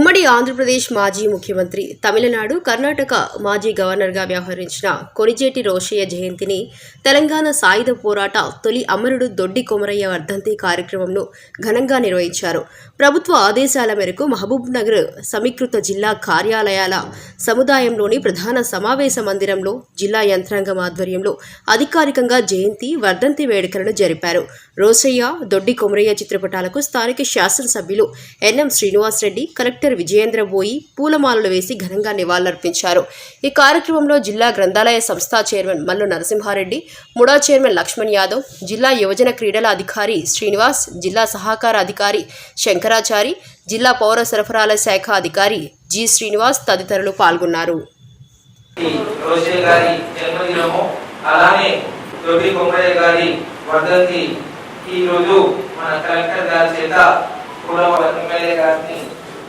ఉమ్మడి ఆంధ్రప్రదేశ్ మాజీ ముఖ్యమంత్రి తమిళనాడు కర్ణాటక మాజీ గవర్నర్గా వ్యవహరించిన కొనిజేటి రోషయ్య జయంతిని తెలంగాణ సాయుధ పోరాట తొలి అమరుడు దొడ్డి కొమరయ్య వర్ధంతి కార్యక్రమంను ఘనంగా నిర్వహించారు. ప్రభుత్వ ఆదేశాల మేరకు మహబూబ్ నగర్ సమీకృత జిల్లా కార్యాలయాల సముదాయంలోని ప్రధాన సమావేశ మందిరంలో జిల్లా యంత్రాంగం ఆధ్వర్యంలో అధికారికంగా జయంతి వర్ధంతి వేడుకలను జరిపారు. రోసయ్య దొడ్డి కొమరయ్య చిత్రపటాలకు స్థానిక శాసనసభ్యులు ఎన్ఎం శ్రీనివాసరెడ్డి కలెక్టర్ విజయేంద్ర బోయి పూలమాలలు వేసి ఘనంగా నివాళులర్పించారు. ఈ కార్యక్రమంలో జిల్లా గ్రంథాలయ సంస్థ chairman Mallu Narasimha Reddy MUDA chairman Lakshman Yadav జిల్లా యువజన క్రీడల అధికారి శ్రీనివాస్ జిల్లా సహకార అధికారి శంకరాచారి జిల్లా పౌర సరఫరాల శాఖ అధికారి జి శ్రీనివాస్ తదితరులు పాల్గొన్నారు ఈ రోషే గారి జన్మదినము అలానే దొడ్డి కొమ్మయ్య గారి వర్ధంతి ఈ రోజు మన కలెక్టర్ గారి చేత పూలమాల ఎమ్మెల్యే గారిని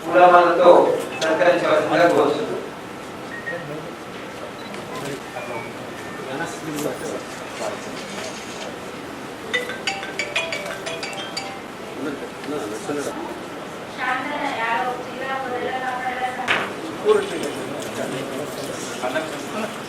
పూలమాలతో సత్కరించవలసిందిగా కోరుతుంది శాంతన యాదవ్ జిల్లా పొదల కాపాడాల